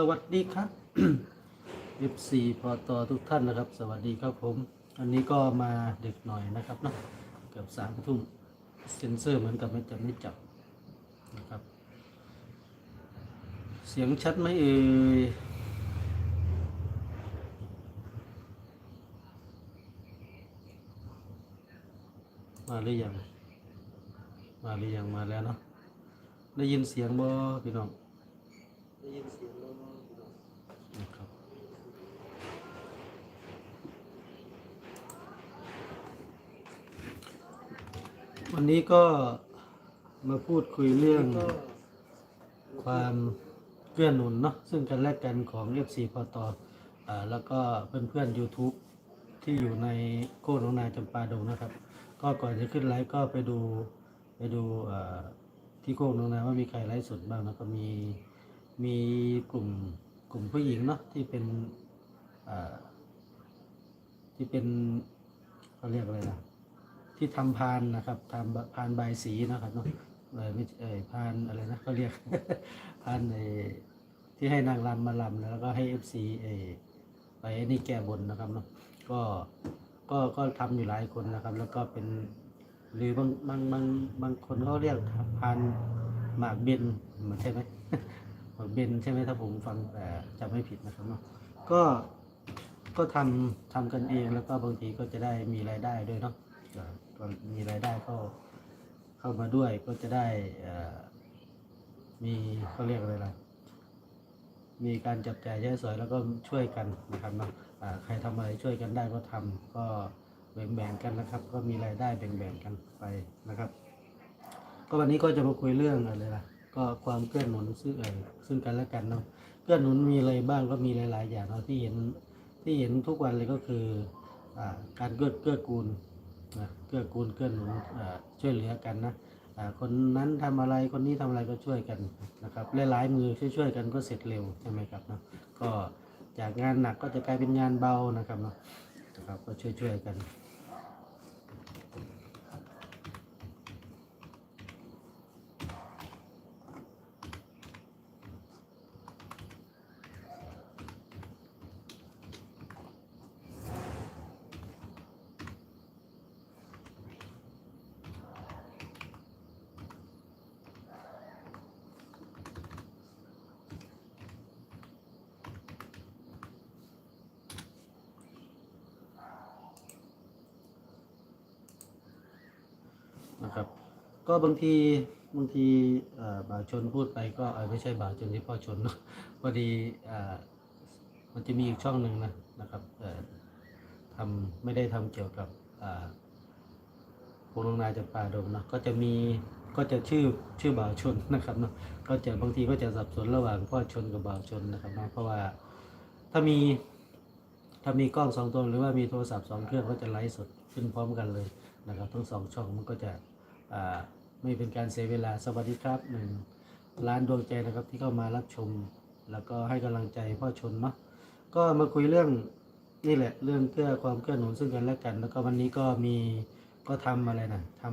สวัสดีครับ F4 พอตอทุกท่านนะครับ สวัสดีครับผม อันนี้ก็มาดึกหน่อยนะครับเนาะเกือบสามทุ่มเซ็นเซอร์เหมือนกับไม่จะไม่จับนะครับ เสียงชัดไหมเอ่ยมาหรือยัง มาหรือยังมาแล้วเนาะได้ยินเสียงบ่พี่น้องได้ยินเสียงบ่พี่น้อ วันนี้ก็มาพูดคุยเรื่องความเกื้อหนุนเนาะซึ่งกันและกันของ FC พอตอ่าแล้วก็เพื่อนเพื่อนๆ YouTube ที่อยู่ในโค้ดของนายจำปาดงนะครับ ก็ก่อนจะขึ้นไลฟ์ก็ไปดูไปดูที่โค้ดของนายว่ามีใครไลฟ์สดบ้างนะก็มีมีกลุ่มกลุ่มผู้หญิงเนาะที่เป็นที่เป็นเขาเรียกอะไรนะ ที่ทำพานนะครับทำพานใบสีนะครับเนาะเออไม่เออพานอะไรนะเขาเรียก พานไอที่ให้นางรำมาลำแล้วก็ให้เอฟซีเอไปนี่แก้บนนะครับเนาะก็ก็ก็ทำอยู่หลายคนนะครับ แล้วก็เป็นหรือบางบางบางบางคนเขาเรียกพานหมากเบนเหมันใช่ไหมหมากเบนใช่ไหมถ้าผมฟังแต่จำไม่ผิดนะครับเนาะก็ก็ทำทำกันเองแล้วก็บางทีก็จะได้มีรายได้ด้วยเนาะ มีรายได้เข้าเข้ามาด้วยก็จะได้มีเขาเรียกอะไรล่ะมีการจับจ่ายใช้สอยแล้วก็ช่วยกันนะครับเนาะใครทำอะไรช่วยกันได้ก็ทำก็แบ่งๆกันนะครับ ก็มีรายได้แบ่งๆกันไปนะครับ ก็วันนี้ก็จะมาคุยเรื่องอะไรล่ะก็ความเกื้อหนุนซึ่งเออซึ่งกันและกันเนาะเกื้อหนุนมีอะไรบ้างก็มีหลาย ๆ อย่างเนาะที่เห็นที่เห็นทุกวันเลยก็คืออ่าการเกื้อเกื้อกูล เกื้อกูลเกื้อหนุนช่วยเหลือกันนะคนนั้นทำอะไรคนนี้ทำอะไรก็ช่วยกันนะครับหลายๆมือช่วยๆกันก็เสร็จเร็วใช่ไหมครับเนาะก็จากงานหนักก็จะกลายเป็นงานเบานะครับเนาะนะครับก็ช่วยๆกัน นะครับ ก็ บางทีบางทีบ่าวชนพูดไปก็ไม่ใช่บ่าวชนที่พ่อชนนะพอดีมันจะมีอีกช่องหนึ่งนะนะครับทำไม่ได้ทำเกี่ยวกับอ่าโครงนาจะป่าดงเนะก็จะมีก็จะชื่อชื่อบ่าวชนนะครับเนาะก็จะบางทีก็จะสับสนระหว่างพ่อชนกับบ่าวชนนะครับเนาะเพราะว่าถ้ามีถ้ามีกล้องสองตัวหรือว่ามีโทรศัพท์สองเครื่องก็จะไลฟ์สดขึ้นพร้อมกันเลยนะครับ ทั้งสองช่องมันก็จะอ่า ไม่เป็นการเสียเวลาสวัสดีครับหนึ่งล้านดวงใจนะครับที่เข้ามารับชม แล้วก็ให้กำลังใจพ่อชนเนาะก็มาคุยเรื่องนี่แหละ เรื่องเพื่อความเกื้อหนุนซึ่งกันและกัน แล้วก็วันนี้ก็มีก็ทำอะไรนะท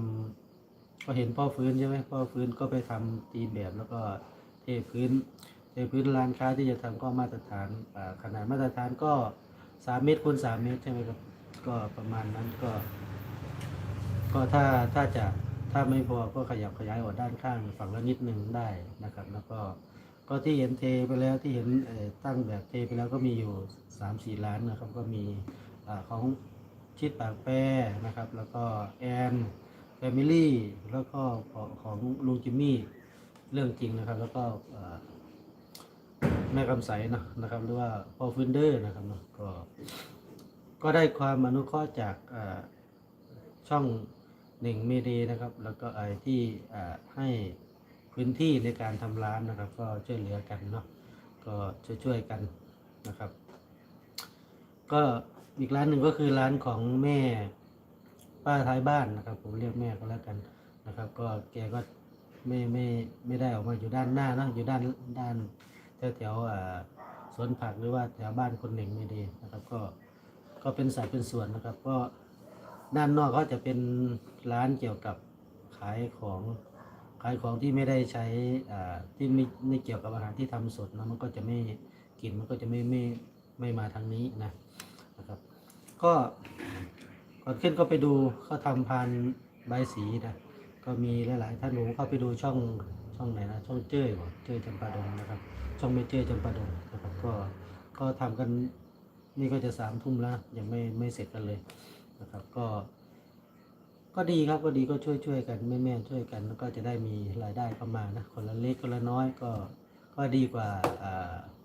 ำก็เห็นพ่อฟื้นใช่ไหมพ่อฟื้นก็ไปทำตีแบบแล้วก็เทพื้นเทพื้นร้านค้าที่จะทำก็มาตรฐานขนาดมาตรฐานก็สามเมตรคูณสามเมตรใช่ไหมครับก็ประมาณนั้นก็ ก็ถ้าถ้าจะ ถ้าไม่พอก็ขยับขยายออกด้านข้างฝั่งละนิดหนึ่งได้นะครับ แล้วก็ก็ที่เห็นเทไปแล้วที่เห็นตั้งแบบเทไปแล้วก็มีอยู่สามสี่ล้านนะครับ ก็มีอของชิดปากแปรนะครับ แล้วก็แอนแฟมิลี่แล้วก็ของลุงจิมมี่เรื่องจริงนะครับ แล้วก็แม่คำใสนะนะครับ หรือว่าพอฟินเดอร์นะครับนะก็ก็ได้ความอนุเคราะห์จากช่อง หนึ่งเมดีนะครับ แล้วก็ไอที่ให้พื้นที่ในการทำร้านนะครับ ก็ช่วยเหลือกันเนาะก็ช่วยๆกันนะครับ ก็อีกร้านหนึ่งก็คือร้านของแม่ป้าท้ายบ้านนะครับ ผมเรียกแม่ก็แล้วกันนะครับ ก็แกก็ไม่ไม่ไม่ได้ออกมาอยู่ด้านหน้าเนะอยู่ด้านด้านแถวแถวสวนผักหรือว่าแถวบ้านคนหนึ่งไม่ดีนะครับ ก็ก็เป็นสายเป็นส่วนนะครับ ก็ ด้านนอกก็จะเป็นร้านเกี่ยวกับขายของขายของที่ไม่ได้ใช้อ่าที่ไม่ไม่เกี่ยวกับอาหารที่ทำสดนะมันก็จะไม่กลิ่นมันก็จะไม่ไม่ไม่มาทางนี้นะนะครับ ก็ก่อนขึ้นก็ไปดูเขาทำพานใบสีนะก็มีหลาย ๆ ท่านผมเข้าไปดูช่องช่องไหนนะช่องเจ้ยบ่เจ้ยจำปาดงนะครับ ช่องไม่เจ้ยจำปาดงนะครับก็ก็ทำกันนี่ก็จะสามทุ่มแล้วยังไม่ไม่เสร็จกันเลย นะครับ ก็ ก็ดีครับก็ดีก็ช่วยช่วยกันแม่แม่ช่วยกันแล้วก็จะได้มีรายได้เข้ามานะคนละเล็กคนละน้อยก็ก็ดีกว่า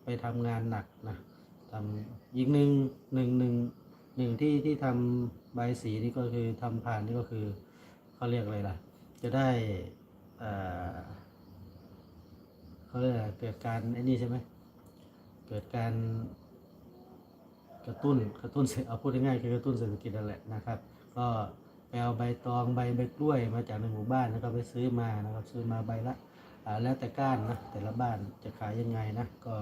ไปทำงานหนักนะทำอีกหนึ่งหนึ่งหนึ่งหนึ่งที่ที่ทำใบสีนี่ก็คือทำผ่านนี่ก็คือเขาเรียกอะไรล่ะ จะได้เอ่อเขาเรียกอะไรเกิดการไอ้นี่ใช่ไหมเกิดการ กระตุ้นกระตุ้นเศรษฐเอาพูดง่ายๆคือกระตุ้นเศรษฐกิจนั่นแหละนะครับ ก็ไปเอาใบตองใบใบกล้วยมาจากในหมู่บ้านแล้วก็ไปซื้อมานะครับซื้อมาใบละอ่าแล้วแต่ก้านนะแต่ละบ้านจะขายยังไงนะก็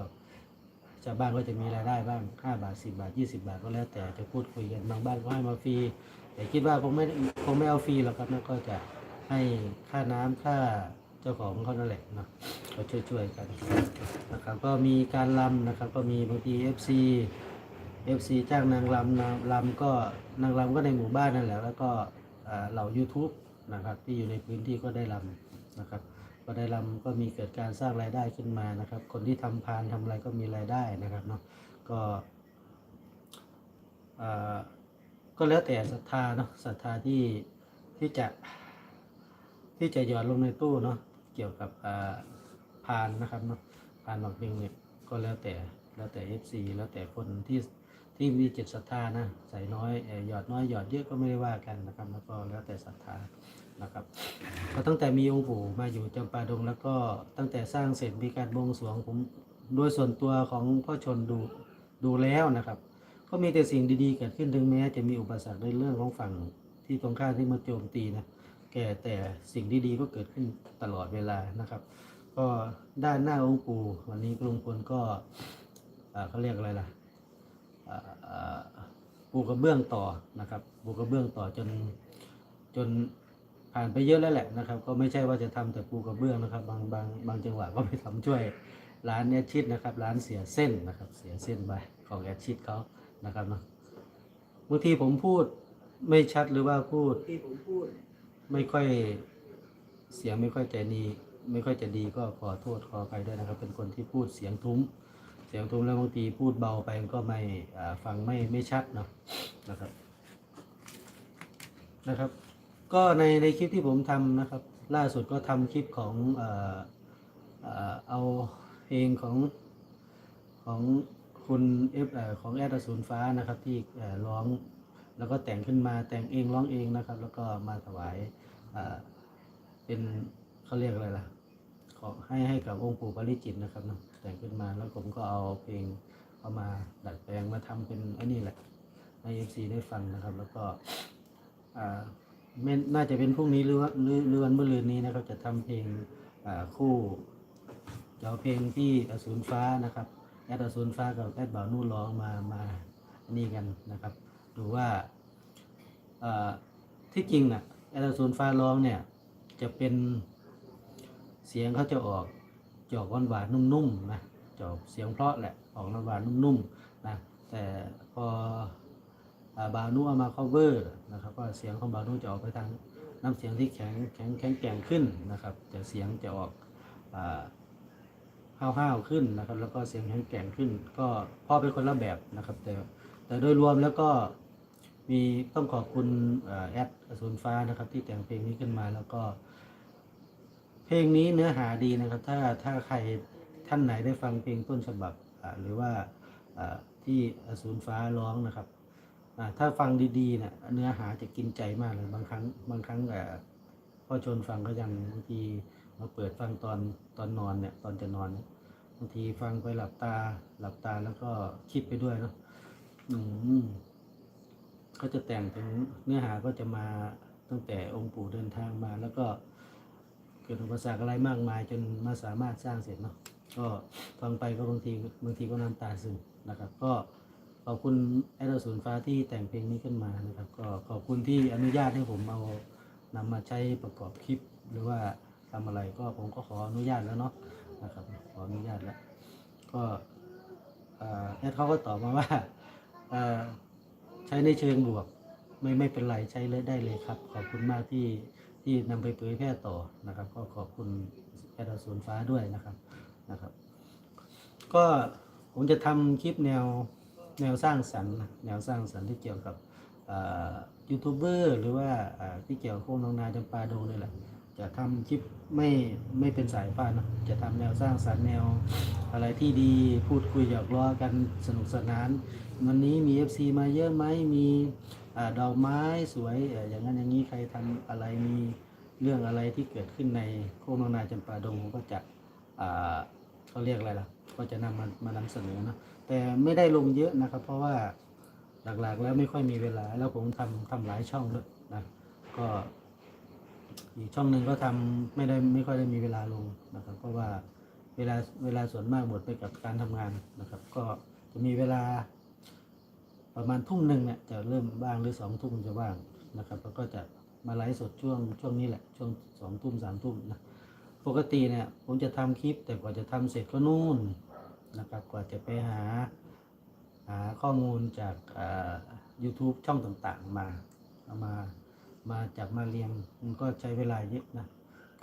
ชาวบ้านก็จะมีรายได้บ้าง 5 บาท 10 บาท 20 บาทก็แล้วแต่จะพูดคุยกันบางบ้านก็ให้มาฟรีแต่คิดว่าคงไม่คงไม่เอาฟรีหรอกครับนะก็จะให้ค่าน้ำค่าเจ้าของเขานั่นแหละนะก็ช่วยๆกันนะครับก็มีการลำนะครับก็มีบางที FC FC จ้างนางรำนางรำก็นางรำก็ในหมู่บ้านนั่นแหละแล้วก็เหล่า YouTube นะครับที่อยู่ในพื้นที่ก็ได้รำนะครับก็ได้รำก็มีเกิดการสร้างรายได้ขึ้นมานะครับ คนที่ทำพานทำอะไรก็มีรายได้นะครับเนาะก็อ่าก็แล้วแต่ศรัทธาเนาะศรัทธาที่ที่จะที่จะหยอดลงในตู้เนาะเกี่ยวกับพานนะครับเนาะพานหมักเบงเนี่ยก็แล้วแต่แล้วแต่ FC แล้วแต่คนที่ ที่มีจิตศรัทธานะใส่น้อยหยอดน้อยหยอดเยอะก็ไม่ได้ว่ากันนะครับแล้วก็แล้วแต่ศรัทธานะครับก็ตั้งแต่มีองค์ปู่มาอยู่จำปาดง แล้วก็ตั้งแต่สร้างเสร็จมีการบวงสรวงผมโดยส่วนตัวของพ่อชนดูดูแล้วนะครับ ก็มีแต่สิ่งดีๆเกิดขึ้นถึงแม้จะมีอุปสรรคในเรื่องของฝั่งที่ตรงข้ามที่มาโจมตีนะแก่แต่สิ่งดีๆก็เกิดขึ้นตลอดเวลานะครับ ก็ด้านหน้าองค์ปู่วันนี้กรุงพลก็เขาเรียกอะไรล่ะ ปูกระเบื้องต่อนะครับปูกระเบื้องต่อจนจนผ่านไปเยอะแล้วแหละนะครับ ก็ไม่ใช่ว่าจะทำแต่ปูกระเบื้องนะครับ บางบางบางจังหวะก็ไปทำช่วยร้านแอดชิดนะครับ ร้านเสียเส้นนะครับ เสียเส้นไปของแอดชิดเขานะครับเนาะบางทีผมพูดไม่ชัดหรือว่าพูดที่ผมพูด ไม่ค่อยเสียงไม่ค่อยจะดีไม่ค่อยจะดีก็ขอโทษขออภัยด้วยนะครับ เป็นคนที่พูดเสียงทุ้ม เสียงทุ้มแล้วบางทีพูดเบาไปก็ไม่ฟังไม่ไม่ชัดเนาะนะครับนะครับ ก็ในในคลิปที่ผมทำนะครับ ล่าสุดก็ทำคลิปของเอ่อเอาเพลงของของคุณเอฟของแอดอสูรฟ้านะครับที่ร้องแล้วก็แต่งขึ้นมาแต่งเองร้องเองนะครับ แล้วก็มาถวายเป็นเขาเรียกอะไรล่ะขอให้ให้กับองค์ปู่ปริจิตนะครับเนาะ แต่งขึ้นมาแล้วผมก็เอาเพลงเอามาดัดแปลงมาทำเป็นไอ้นี่แหละให้เอฟซีได้ฟังนะครับ แล้วก็อ่าไม่น่าจะเป็นพรุ่งนี้หรือว่าหรือหรือวันเมื่อรืนนี้นะครับ จะทำเพลงอ่าคู่จะเอาเพลงที่อสูรฟ้านะครับแอดอสูรฟ้ากับแอดบ่าวนู่นร้องมามานี่กันนะครับ ดูว่าอ่าที่จริงน่ะแอดอสูรฟ้าร้องเนี่ยจะเป็นเสียงเขาจะออก จะอกหวานหวานๆนุ่มๆนะจะอกเสียงเพราะแหละออกหวานหวานๆนุ่มๆนะแต่พออ่าบานุเอามา cover นะครับก็เสียงของบานุจะออกไปทางน้ำเสียงที่แข็งแข็งแข็งแกร่งขึ้นนะครับแต่เสียงจะออกอ่าห้าวๆขึ้นนะครับ แล้วก็เสียงแข็งแกร่งขึ้น ก็พ่อเป็นคนละแบบนะครับ แต่แต่โดยรวมแล้วก็มีต้องขอบคุณแอดอสูรฟ้านะครับ ที่แต่งเพลงนี้ขึ้นมาแล้วก็ เพลงนี้เนื้อหาดีนะครับ ถ้าถ้าใครท่านไหนได้ฟังเพลงต้นฉบับหรือว่าที่อสูรฟ้าร้องนะครับถ้าฟังดีๆเนี่ยเนื้อหาจะกินใจมากเลยบางครั้งบางครั้งเอ่พ่อชนฟังก็ยังบางทีมาเปิดฟังตอนตอนนอนเนี่ยตอนจะนอนบางทีฟังไปหลับตาหลับตาแล้วก็คิดไปด้วยเนาะอืมก็จะแต่งถึงเนื้อหาก็จะมาตั้งแต่องค์ปู่เดินทางมาแล้วก็ กิดอุปสรรคอะไรมากมาย จนมาสามารถสร้างเสร็จเนาะก็ฟังไปก็บางทีบางทีก็น้ำตาซึมนะครับ ก็ขอบคุณแอดศูนย์ฟ้าที่แต่งเพลงนี้ขึ้นมานะครับ ก็ขอบคุณที่อนุญาตให้ผมเอานำมาใช้ประกอบคลิป หรือว่าทำอะไรก็ผมก็ขออนุญาตแล้วเนาะนะครับ ขออนุญาตแล้ว ก็เอ่อแอดเขาก็ตอบมาว่าใช้ในเชิงบวก ไม่ไม่เป็นไรใช้เลยได้เลยครับ ขอบคุณมากที่ ที่นำไปเผยแพร่ต่อนะครับ ก็ขอบคุณแอดสูรฟ้าด้วยนะครับนะครับ ก็ผมจะทำคลิปแนวแนวสร้างสรรค์แนวสร้างสรรค์ที่เกี่ยวกับยูทูบเบอร์หรือว่าที่เกี่ยวกับโค้งน้องนาจำปาดงนี่แหละ จะทำคลิปไม่ไม่เป็นสายฟ้านะจะทำแนวสร้างสรรค์แนวอะไรที่ดีพูดคุยหยอกล้อกันสนุกสนาน วันนี้มี FC มาเยอะไหมมี ดอกไม้สวยอย่างนั้นอย่างนี้ใครทำอะไรมีเรื่องอะไรที่เกิดขึ้นในโค้งน้องนาจำปาดงก็จะเขาเรียกอะไรล่ะ ก็จะนำมามานำเสนอนะแต่ไม่ได้ลงเยอะนะครับ เพราะว่าหลักๆแล้วไม่ค่อยมีเวลา แล้วผมทำทำหลายช่องด้วยนะก็อีกช่องหนึ่งก็ทำไม่ได้ไม่ค่อยได้มีเวลาลงนะครับ เพราะว่าเวลาเวลาส่วนมากหมดไปกับการทำงานนะครับ ก็จะมีเวลา ประมาณทุ่มหนึ่งเนี่ยจะเริ่มบ้างหรือสองทุ่มจะว่างนะครับแล้วก็จะมาไลฟ์สดช่วงช่วงนี้แหละช่วงสองทุ่มสามทุ่มนะปกติเนี่ยผมจะทำคลิปแต่กว่าจะทำเสร็จก็นู่นนะครับกว่าจะไปหาหาข้อมูลจากอ่า YouTube ช่องต่างๆมาเอามามาจากมาเรียงมันก็ใช้เวลาเยอะนะ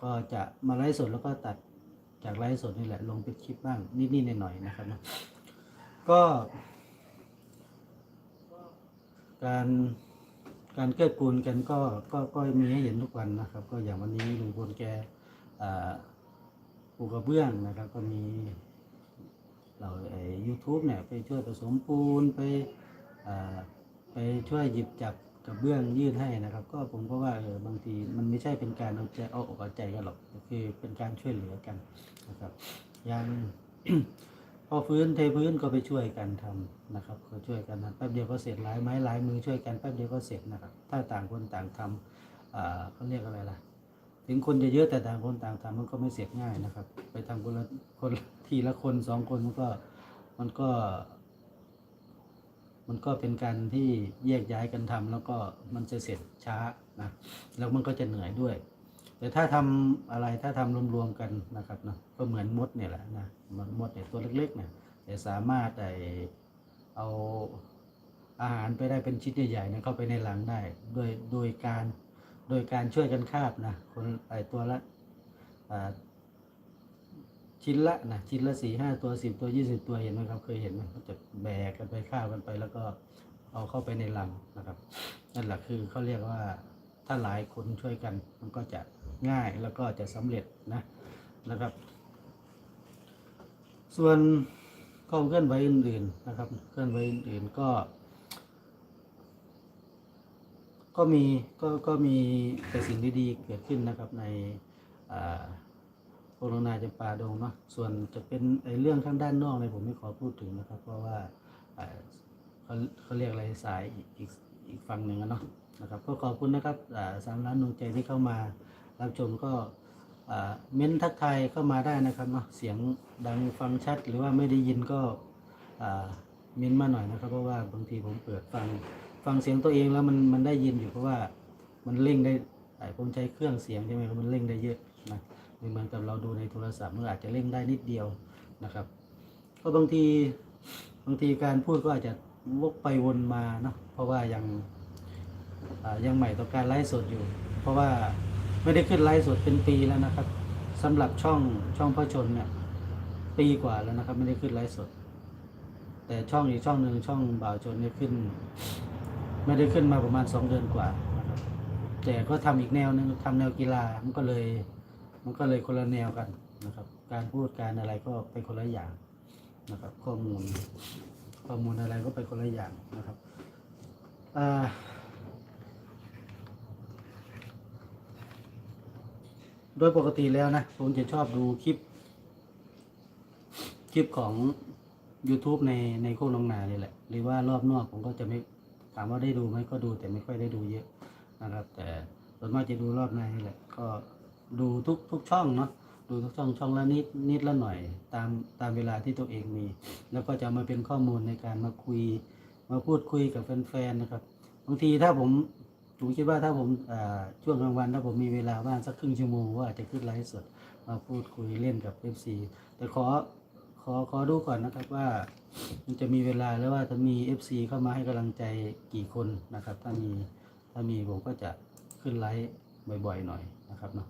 ก็จะมาไลฟ์สดแล้วก็ตัดจากไลฟ์สดนี่แหละลงเป็นคลิปบ้างนิดๆหน่อยๆนะครับนะก็ การการเกื้อกูลกันก็ก็ก็มีให้เห็นทุกวันนะครับ ก็อย่างวันนี้ลุงพลแกอ่าปลูกกระเบื้องนะครับ ก็มีเราไอ้ยูทูบเนี่ยไปช่วยผสมปูนไปอ่าไปช่วยหยิบจับกระเบื้องยื่นให้นะครับ ก็ผมก็ว่าเออบางทีมันไม่ใช่เป็นการเอาใจเอาอกเอาใจกันหรอกคือเป็นการช่วยเหลือกันนะครับอย่าง พอพื้นเทพื้นก็ไปช่วยกันทำนะครับก็ช่วยกันทำแป๊บเดียวก็เสร็จหลายไม้หลายมือช่วยกันแป๊บเดียวก็เสร็จนะครับ ถ้าต่างคนต่างทำอ่าเขาเรียกอะไรล่ะ ถึงคนจะเยอะแต่ต่างคนต่างทำมันก็ไม่เสร็จง่ายนะครับ ไปทำคนละคนทีละคนสองคนมันก็มันก็ มันก็เป็นการที่แยกย้ายกันทำแล้วก็มันจะเสร็จช้านะแล้วมันก็จะเหนื่อยด้วย แต่ถ้าทำอะไรถ้าทำรวมๆกันนะครับเนาะก็เหมือนมดเนี่ยแหละนะมันมดเนี่ยตัวเล็กๆเนี่ยแต่สามารถไอเอาอาหารไปได้เป็นชิ้นใหญ่ๆเนี่ยเข้าไปในหลังได้โดยโดยการโดยการช่วยกันคาบนะคนไอตัวละชิ้นละนะชิ้นละสี่ห้าตัวสิบตัวยี่สิบตัวเห็นไหมครับเคยเห็นไหมเขาจะแบกกันไปคาบกันไป แล้วก็เอาเข้าไปในหลังนะครับนั่นแหละคือเขาเรียกว่าถ้าหลายคนช่วยกันมันก็จะ ง่ายแล้วก็จะสำเร็จนะนะครับ ส่วนข้อเคลื่อนไหวอื่นๆนะครับ เคลื่อนไหวอื่นๆก็ ก็มีก็ก็มีแต่สิ่งดีๆเกิดขึ้นนะครับในโคโรนาจะปาดงเนาะส่วนจะเป็นไอ้เรื่องข้างด้านนอกเนี่ยผมไม่ขอพูดถึงนะครับ เพราะว่าเขาเขาเรียกอะไรสายอีกอีกฝั่งหนึ่งอะเนาะนะครับ ก็ขอบคุณนะครับสามล้านดวงใจที่เข้ามา รับชมก็เม้นทักทายเข้ามาได้นะครับเนาะเสียงดังฟังชัดหรือว่าไม่ได้ยินก็เม้นมาหน่อยนะครับ เพราะว่าบางทีผมเปิดฟังฟังเสียงตัวเองแล้วมันมันได้ยินอยู่เพราะว่ามันเร่งได้ไผมใช้เครื่องเสียงใช่ไหมมันเร่งได้เยอะนะมเหมือนกับเราดูในโทรศัพท์มันอาจจะเร่งได้นิดเดียวนะครับก็บางทีบางทีการพูดก็อาจจะวกไปวนมาเนาะเพราะว่ายังยังใหม่ต่อการไลฟ์สดอยู่ เพราะว่า ไม่ได้ขึ้นไลฟ์สดเป็นปีแล้วนะครับสำหรับช่องช่องพ่อชนเนี่ยปีกว่าแล้วนะครับ ไม่ได้ขึ้นไลฟ์สด แต่ช่องอีกช่องหนึ่งช่องบ่าวชนเนี่ยขึ้น ไม่ได้ขึ้นมาประมาณสองเดือนกว่านะครับแต่ก็ทำอีกแนวนึงทำแนวกีฬามันก็เลย มันก็เลยคนละแนวกันนะครับ การพูดการอะไรก็เป็นคนละอย่างนะครับ ข้อมูลข้อมูลอะไรก็เป็นคนละอย่างนะครับอ่า โดยปกติแล้วนะผมจะชอบดูคลิป คลิปของ YouTube ในในโคกน้องนานี่แหละ หรือว่ารอบนอกผมก็จะไม่ถามว่าได้ดูไหมก็ดูแต่ไม่ค่อยได้ดูเยอะนะครับ แต่ส่วนมากจะดูรอบในนี่แหละ ก็ดูทุกทุกช่องเนาะดูทุกช่องช่องละนิดนิดละหน่อย ตามตามเวลาที่ตัวเองมี แล้วก็จะมาเป็นข้อมูลในการมาคุย มาพูดคุยกับแฟนๆนะครับบางทีถ้าผม ผมคิดว่าถ้าผมช่วงกลางวันถ้าผมมีเวลาว่างสักครึ่งชั่วโมงว่าอาจจะขึ้นไลฟ์สดมาพูดคุยเล่นกับเอฟซีแต่ขอขอขอดูก่อนนะครับว่ามันจะมีเวลาแล้วว่าจะมีเอฟซีเข้ามาให้กำลังใจกี่คนนะครับ ถ้ามีถ้ามีผมก็จะขึ้นไลฟ์บ่อยๆหน่อยนะครับเนาะ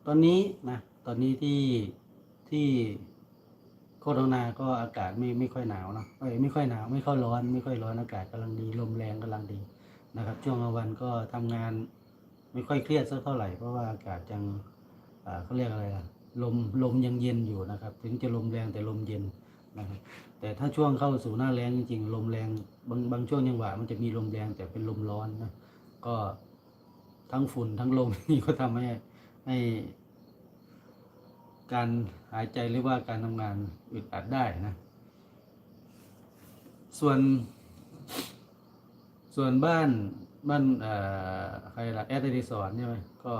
ต อนนี้นะตอนนี้ที่ที่โคตรนาก็อากาศไม่ไม่ค่อยหนาวเนอะเอ้ยไม่ค่อยหนาวไม่ค่อยร้อน ไม่ค่อยร้อนอากาศกำลังดีลมแรงกำลังดีนะครับ ช่วงกลางวันก็ทำงานไม่ค่อยเครียดสักเท่าไหร่เพราะว่าอากาศยังอ่าเขาเรียกอะไรล่ะลมลมยังเย็นอยู่นะครับ ถึงจะลมแรงแต่ลมเย็นนะครับแต่ถ้าช่วงเข้าสู่หน้าแรงจริงๆลมแรงบางบางช่วงจังหวะมันจะมีลมแรงแต่เป็นลมร้อนนะก็ทั้งฝุ่นทั้งลมนี่ก็ทำให้ให้ การหายใจหรือว่าการทำงานอึดอัดได้นะ ส่วน ส่วนบ้านบ้านใครล่ะแอดดิสอนใช่ไหมก็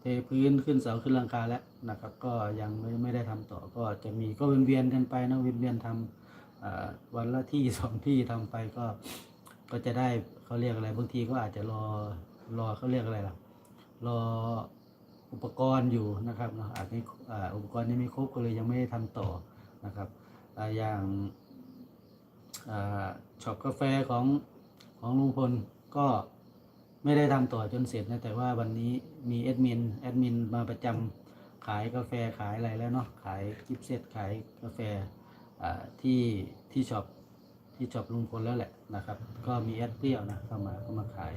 เทพื้นขึ้นเสาขึ้นหลังคาแล้วนะครับ ก็ยังไม่ไม่ได้ทำต่อก็จะมีก็เวียนเวียนกันไปนะเวียนเวียนทำวันละที่สองที่ทำไปก็ก็จะได้เขาเรียกอะไรบางทีก็อาจจะรอรอเขาเรียกอะไรล่ะรอ อุปกรณ์อยู่นะครับอาจจะอุปกรณ์ยังไม่ครบก็เลยยังไม่ได้ทำต่อนะครับอย่างอช็อปกาแฟของของลุงพลก็ไม่ได้ทำต่อจนเสร็จนะแต่ว่าวันนี้มีแอดมินแอดมินมาประจำขายกาแฟขายอะไรแล้วเนาะขายกิฟต์เซตขายกาแฟที่ที่ช็อปที่ช็อปลุงพลแล้วแหละนะครับ ก็มีแอดเปรี้ยวนะเข้ามาเข้ามาขาย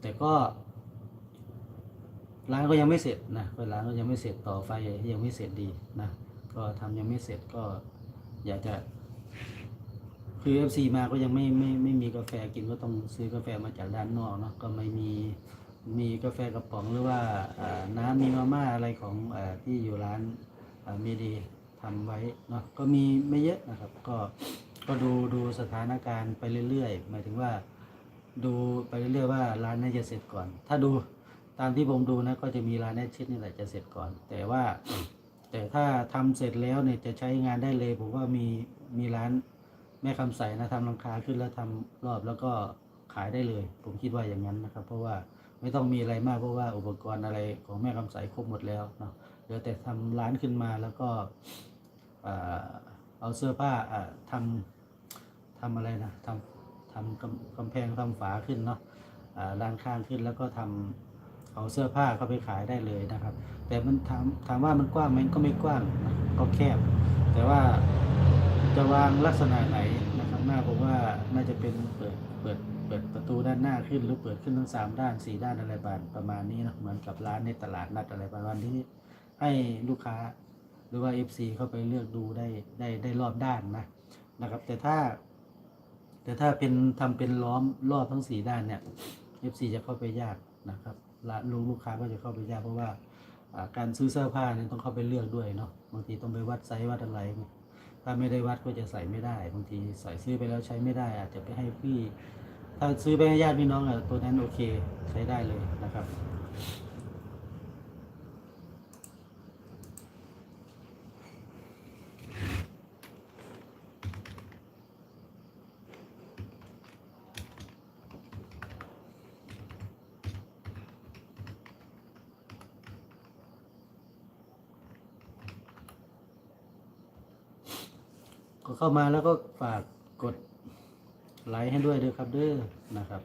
แต่ก็ ร้านก็ยังไม่เสร็จนะเปิดร้านก็ยังไม่เสร็จต่อไฟยังไม่เสร็จดีนะก็ทำยังไม่เสร็จก็อยากจะคือ FC มาก็ยังไม่ไม่ไม่มีกาแฟกินก็ต้องซื้อกาแฟมาจากด้านนอกเนาะก็ไม่มีมีกาแฟกระป๋องหรือว่าน้ำมีมาม่าอะไรของอที่อยู่ร้านมีดีทำไว้เนาะก็มีไม่เยอะนะครับ ก็ก็ดูดูสถานการณ์ไปเรื่อยๆหมายถึงว่า ดูไปเรื่อยๆว่าร้านนี้จะเสร็จก่อน ถ้าดู ตามที่ผมดูนะก็จะมีร้านแอดชิดนี่แหละจะเสร็จก่อน แต่ว่า แต่ถ้าทำเสร็จแล้วเนี่ยจะใช้งานได้เลยผมว่ามีมีร้านแม่คำใสนะทำหลังคาขึ้นแล้วทำรอบแล้วก็ขายได้เลย ผมคิดว่าอย่างนั้นนะครับ เพราะว่าไม่ต้องมีอะไรมากเพราะว่าอุปกรณ์อะไรของแม่คำใสครบหมดแล้วเนาะเหลือแต่ทำร้านขึ้นมาแล้วก็เอาเสื้อผ้าอ่าทำทำอะไรนะทำทำกำแพงทำฝาขึ้นเนาะด้านข้างขึ้นแล้วก็ทำ เอาเสื้อผ้าเข้าไปขายได้เลยนะครับ แต่มันถามถามว่ามันกว้างไหมก็ไม่กว้างนะก็แคบ แต่ว่าจะวางลักษณะไหนนะครับหน้าผมว่าน่าจะเป็นเปิดเปิดเปิดประตูด้านหน้าขึ้นหรือเปิดขึ้นทั้งสามด้านสี่ด้านอะไรบานประมาณนี้นะเหมือนกับร้านในตลาดนัดอะไรประมาณนี้ ให้ลูกค้าหรือว่า FC เข้าไปเลือกดูได้ได้ได้รอบด้านนะนะครับ แต่ถ้า แต่ถ้าเป็นทำเป็นล้อมรอบทั้งสี่ด้านเนี่ย FC จะเข้าไปยากนะครับ ร้านลูกลูกค้าก็จะเข้าไปยากเพราะว่าการซื้อเสื้อผ้าเนี่ยต้องเข้าไปเลือกด้วยเนาะบางทีต้องไปวัดไซส์วัดอะไร ถ้าไม่ได้วัดก็จะใส่ไม่ได้บางทีใส่ซื้อไปแล้วใช้ไม่ได้ อาจจะไปให้พี่ ถ้าซื้อไปให้ญาติพี่น้องอะตัวนั้นโอเคใช้ได้เลยนะครับามาแล้วก็ฝากกดไลค์ให้ด้วยด้วยครับเด้อนะครับ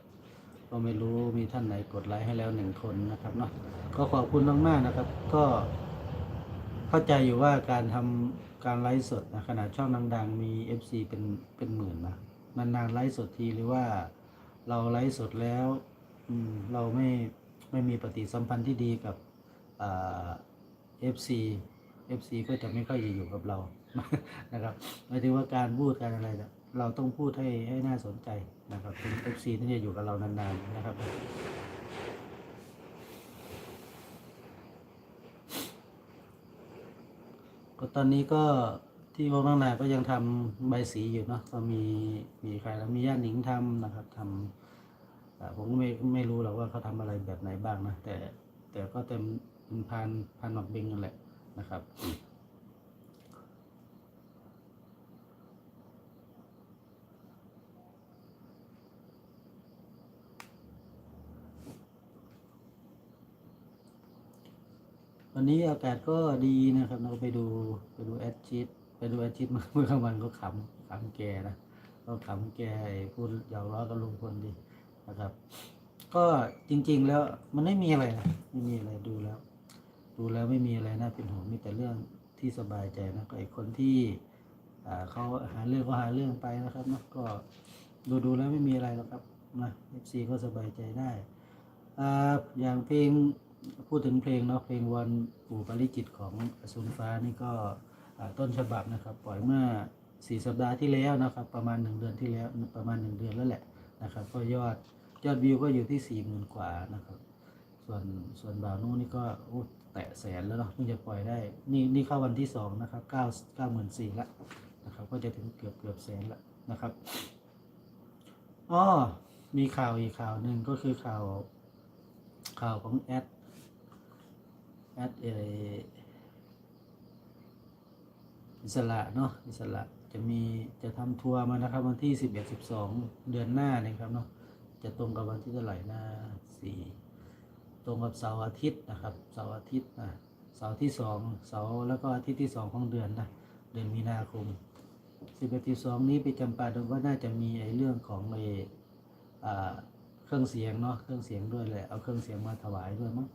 ก็ไม่รู้มีท่านไหนกดไลค์ให้แล้วหนึ่งคนนะครับเนาะก็ขอบคุณมากๆนะครับ ก็เข้าใจอยู่ว่าการทำการไลฟ์สดนะขนาดช่องดังๆ มี FC เป็นเป็นหมื่นนะนานๆไลฟ์สดทีหรือว่าเราไลฟ์สดแล้วอืมเราไม่ไม่มีปฏิสัมพันธ์ที่ดีกับเอ่า FC FC ก็จะไม่ค่อยอยู่กับเรา นะครับหมายถึงว่าการพูดการอะไรเนี่ยเราต้องพูดให้ให้น่าสนใจนะครับถึง FC ที่จะอยู่กับเรานานๆนะครับก็ตอนนี้ก็ที่วังนางนาก็ยังทำใบสีอยู่เนาะก็มีมีใครแล้วมีญาติหนิงทำนะครับทำอ่าผมก็ไม่ไม่รู้หรอกว่าเขาทำอะไรแบบไหนบ้างนะแต่แต่ก็เต็มเป็นพานพานหนอกเบงนั่นแหละนะครับ วันนี้อากาศก็ดีนะครับ เราไปดูไปดูแอดชิดไปดูแอดชิดเมื่อเมื่อกลางวันก็ขำขำแกนะก็ขำแกพูดหยอกล้อกับลุงพลดีนะครับ ก็จริง ๆ แล้วมันไม่มีอะไรนะไม่มีอะไรดูแล้ว ดูแล้วไม่มีอะไรน่าเป็นห่วงมีแต่เรื่องที่สบายใจนะก็ไอ้คนที่อ่าเขาหาเรื่องก็หาเรื่องไปนะครับนะก็ดูดูแล้วไม่มีอะไรหรอกครับนะเอฟซีก็สบายใจได้อ่าอย่างเพลง พูดถึงเพลงเนาะเพลงวันปู่ปาริจิตของอสุนฟ้านี่ก็ต้นฉบับนะครับ ปล่อยเมื่อสี่สัปดาห์ที่แล้วนะครับ ประมาณหนึ่งเดือนที่แล้วประมาณหนึ่งเดือนแล้วแหละนะครับ ก็ยอดยอดวิวก็อยู่ที่สี่หมื่นกว่านะครับ ส่วนส่วนบ่าวนู้นนี่ก็โอ้แตะแสนแล้วเนาะเพิ่งจะปล่อยได้ นี่นี่เข้าวันที่สองนะครับเก้าเก้าหมื่นสี่ละนะครับ ก็จะถึงเกือบเกือบแสนละนะครับอ๋อมีข่าวอีกข่าวหนึ่งก็คือข่าวข่าวของแอด แอดเออิสระเนาะอิสระจะมีจะทำทัวร์มานะครับ วันที่สิบเอ็ดสิบสองเดือนหน้านะครับเนาะจะตรงกับวันที่เท่าไหร่น้าสี่ตรงกับเสาร์อาทิตย์นะครับเสาร์อาทิตย์นะเสาร์ที่สองเสาร์แล้วก็อาทิตย์ที่สองของเดือนนะเดือนมีนาคมสิบเอ็ดสิบสองนี้ไปจำปาดงว่าน่าจะมีไอ้เรื่องของไอ้อ่าเครื่องเสียงเนาะเครื่องเสียงด้วยแหละเอาเครื่องเสียงมาถวายด้วยมั้ง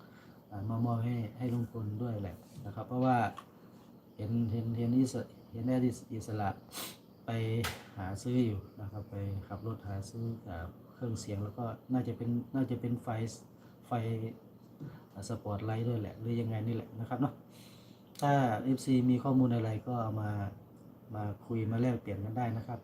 มามอบให้ให้ลุงพลด้วยแหละนะครับ เพราะว่าเห็นเห็นเห็นอิสเห็นแอดอิสระไปหาซื้ออยู่นะครับ ไปขับรถหาซื้อกับเครื่องเสียงแล้วก็น่าจะเป็นน่าจะเป็นไฟไฟสปอร์ตไลท์ด้วยแหละ หรือยังไงนี่แหละนะครับเนาะถ้า FC มีข้อมูลอะไรก็เอามามาคุยมาแลกเปลี่ยนกันได้นะครับ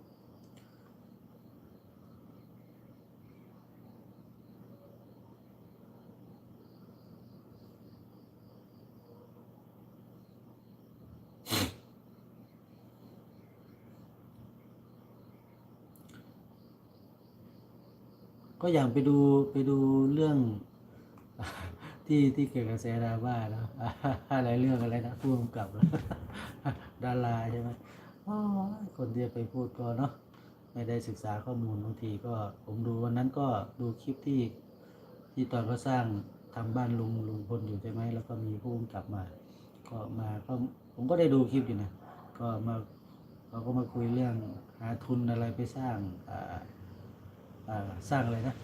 ก็อย่างไปดูไปดูเรื่องที่ที่เกี่ยวกับแซดราบ้าแล้วอะไรเรื่องอะไรนะผู้กำกับดาราใช่ไหมคนที่ไปพูดก็เนาะไม่ได้ศึกษาข้อมูลบางทีก็ผมดูวันนั้นก็ดูคลิปที่ที่ตอนเขาสร้างทำบ้านลุงลุงพลอยู่ใช่ไหมแล้วก็มีผู้กำกับมา ก็มาก็ผมก็ได้ดูคลิปอยู่นะก็มาเขาก็มาคุยเรื่องหาทุนอะไรไปสร้างอ่า สร้างอะไรนะ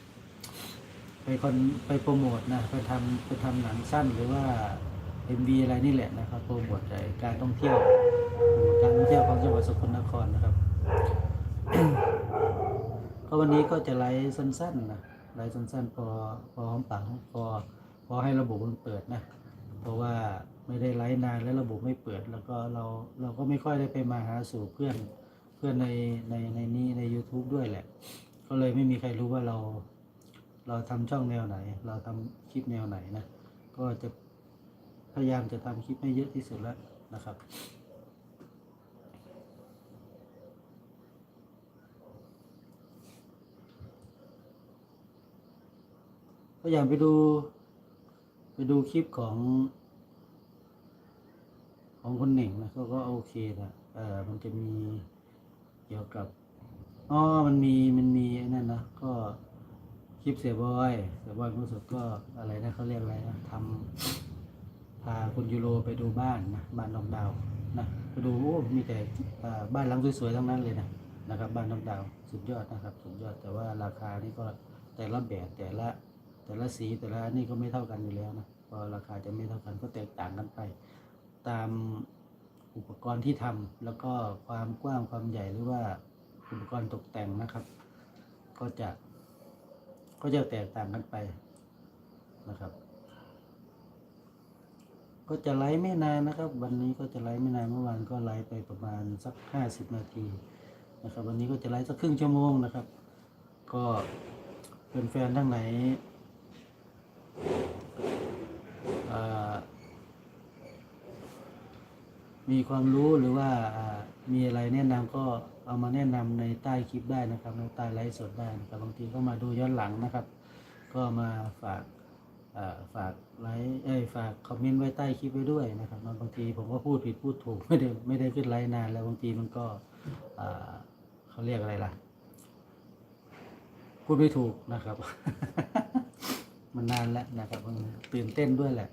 ไปคนไปโปรโมทนะไปทำไปทำหนังสั้นหรือว่า MV อะไรนี่แหละนะครับโปรโมทการท่องเที่ยวการท่องเที่ยวของจังหวัดสกลนครนะครับก็วันนี้ก็จะไลฟ์สั้นๆนะไลฟ์สั้นๆ พอพอหอมปากหอมคอพอให้ระบบมันเปิดนะ เพราะว่าไม่ได้ไลฟ์นานแล้วระบบไม่เปิด แล้วก็เราเราก็ไม่ค่อยได้ไปมาหาสู่เพื่อนเพื่อนในในในนี้ใน YouTube ด้วยแหละ ก็เลยไม่มีใครรู้ว่าเรา เราทำช่องแนวไหน เราทำคลิปแนวไหนนะ ก็จะพยายามจะทำคลิปให้เยอะที่สุดแล้วนะครับก็อย่างไปดูไปดูคลิปของ ของคนหนึ่งนะก็ก็โอเคนะเออมันจะมีเกี่ยวกับ อ๋อ มันมี มันมีไอ้นั่นนะ ก็คลิปเสียบอยเสียบอยรู้สึกก็อะไรนะเขาเรียกอะไรนะทำพาคุณยูโรไปดูบ้านนะ บ้านดอกดาวนะ ไปดูโอ้มีแต่บ้านหลังสวยๆทั้งนั้นเลยนะ นะครับ บ้านดอกดาว สุดยอดนะครับ สุดยอด แต่ว่าราคานี่ก็แต่ละแบบแต่ละแต่ละสีแต่ละนี่ก็ไม่เท่ากันอยู่แล้วนะก็ราคาจะไม่เท่ากันก็แตกต่างกันไป ตามอุปกรณ์ที่ทำแล้วก็ความกว้างความใหญ่หรือว่า อุปกรณ์ตกแต่งนะครับ ก็จะก็จะแตกต่างกันไปนะครับ ก็จะไลฟ์ไม่นานนะครับ วันนี้ก็จะไลฟ์ไม่นานเมื่อวานก็ไลฟ์ไปประมาณสักห้าสิบนาทีนะครับ วันนี้ก็จะไลฟ์สักครึ่งชั่วโมงนะครับ ก็เป็นแฟนทั้งไหนมีความรู้หรือว่ามีอะไรแนะนำก็ เอามาแนะนำในใต้คลิปได้นะครับในใต้ไลฟ์สดได้นะครับบางทีก็มาดูย้อนหลังนะครับ ก็มาฝากฝากไลฟ์เอ้ยฝากคอมเมนต์ไว้ใต้คลิปไว้ด้วยนะครับบางทีผมก็พูดผิดพูดถูกไม่ได้ไม่ได้ขึ้นไลฟ์นานแล้วบางทีมันก็เขาเรียกอะไรล่ะ พูดไม่ถูกนะครับ มันนานแล้วนะครับตื่นเต้นด้วยแหละ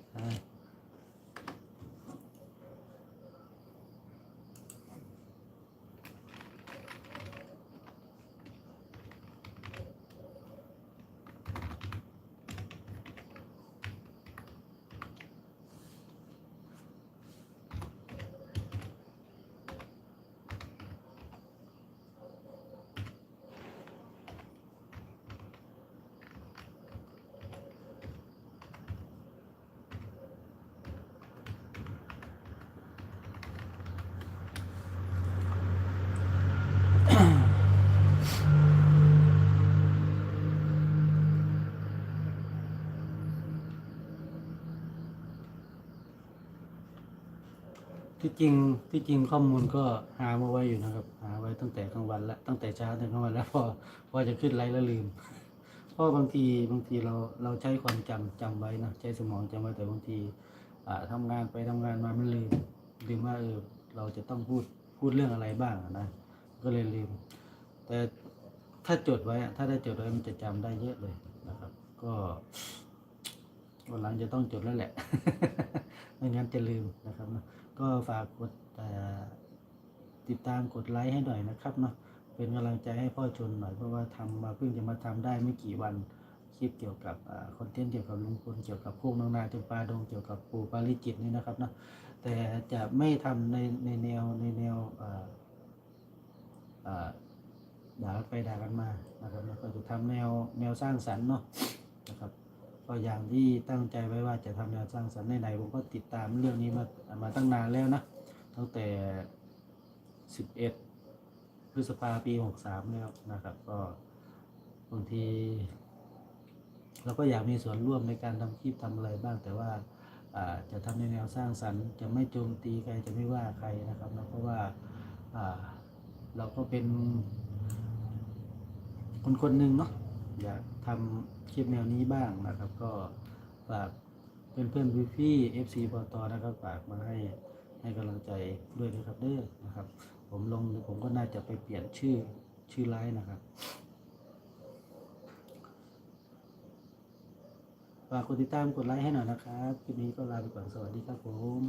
จริงที่จริงข้อมูลก็หามาไว้อยู่นะครับ หาไว้ตั้งแต่กลางวันแล้วตั้งแต่เช้าถึงกลางวันแล้วพอพอจะขึ้นไลฟ์แล้วลืมเพราะบางทีบางทีเราเราใช้ความจำจำไว้นะใช้สมองจำไว้แต่บางทีอ่าทำงานไปทำงานมามันลืมลืมว่าเออเราจะต้องพูดพูดเรื่องอะไรบ้างนะก็เลยลืม แต่ถ้าจดไว้ถ้าได้จดไว้มันจะจำได้เยอะเลยนะครับ ก็วันหลังจะต้องจดแล้วแหละไม่งั้นจะลืมนะครับนะ ก็ฝากกดติดตามกดไลค์ให้หน่อยนะครับเนาะเป็นกำลังใจให้พ่อชนหน่อยเพราะว่าทำมาเพิ่งจะมาทำได้ไม่กี่วันคลิปเกี่ยวกับคอนเทนต์เกี่ยวกับลุงพลเกี่ยวกับพวกน้องนาจำปาดงเกี่ยวกับปู่ปาริจิตนี่นะครับเนาะแต่จะไม่ทำในในแนวในแนวด่ากันไปด่ากันมานะครับแล้วก็จะทำแนวแนวสร้างสรรค์เนาะนะครับ ก็อย่างที่ตั้งใจไว้ว่าจะทำแนวสร้างสรรค์ในๆผมก็ติดตามเรื่องนี้มามาตั้งนานแล้วนะ ตั้งแต่ 11 พฤษภาปี 63 แล้วนะครับ ก็บางทีเราก็อยากมีส่วนร่วมในการทำคลิปทำอะไรบ้าง แต่ว่าจะทำในแนวสร้างสรรค์ จะไม่โจมตีใครจะไม่ว่าใครนะครับนะเพราะว่าเราก็เป็นคนคนหนึ่งเนาะ อยากทำคลิปแนวนี้บ้างนะครับ ก็ฝากเพื่อนเพื่อนพี่พี่เอฟซีพอตอนะครับฝากมาให้ให้กำลังใจด้วยนะครับเด้อนะครับ ผมลงผมก็น่าจะไปเปลี่ยนชื่อชื่อไลน์นะครับฝากกดติดตามกดไลค์ให้หน่อยนะครับคลิปนี้ก็ลาไปก่อนสวัสดีครับผม